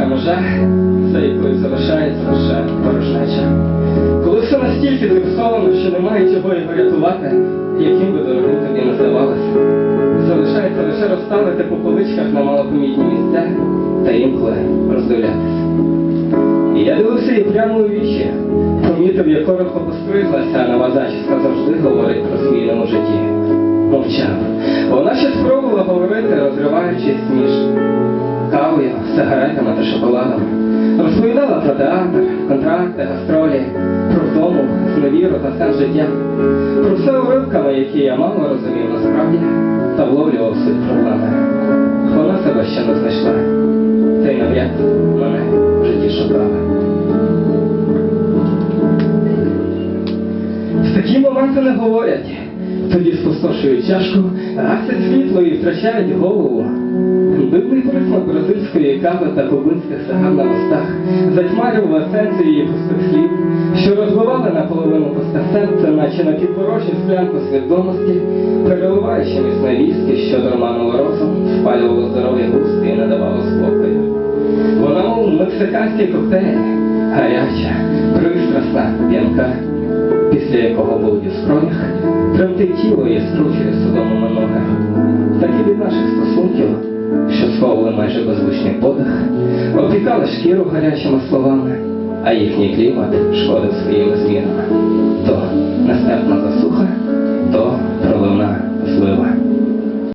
тонка межа, за якою залишається лише порожнеча. Коли все настільки зіпсовано, що немає чого його рятувати, яким би дорогим тобі не здавалося, залишається лише розставити по поличках на малопомітні місця та інколи роздивлятися. І я дивився їй прямо у вічі, помітив, як коротко постриглася, а нова зачіска завжди говорить про змінному житті. Мовчав. Вона ще спробувала говорити, розриваючись між кавою, сигаретами та шоколадом. Розповідала про театр, контракти, гастролі, про втому, зневіру та сенс життя, про все уривками, які я мало розумів насправді, та вловлював суть проблеми. Вона себе ще не знайшла, та навряд мене в житті шукала. В такі моменти не говорять. Тоді спустошують чашку, гасять світло і втрачають голову. Дивний присмак бразильської кави та кубинських сигар на вустах затьмарював есенцію її пустих слів, що розбивали наполовину пусте серце, наче на підпорожню склянку свідомості, переливаючи міцне віскі, що дурманило розум, спалювало здоров'я густи і не давало спокою. Вона, мов мексиканський коктейль, гаряча, пристрасна, п'янка, після якого болить у скронях, тремтить тіло і скручує судомими ноги. Сховували майже беззвучний подих, опікали шкіру гарячими словами, а їхній клімат шкодив своїми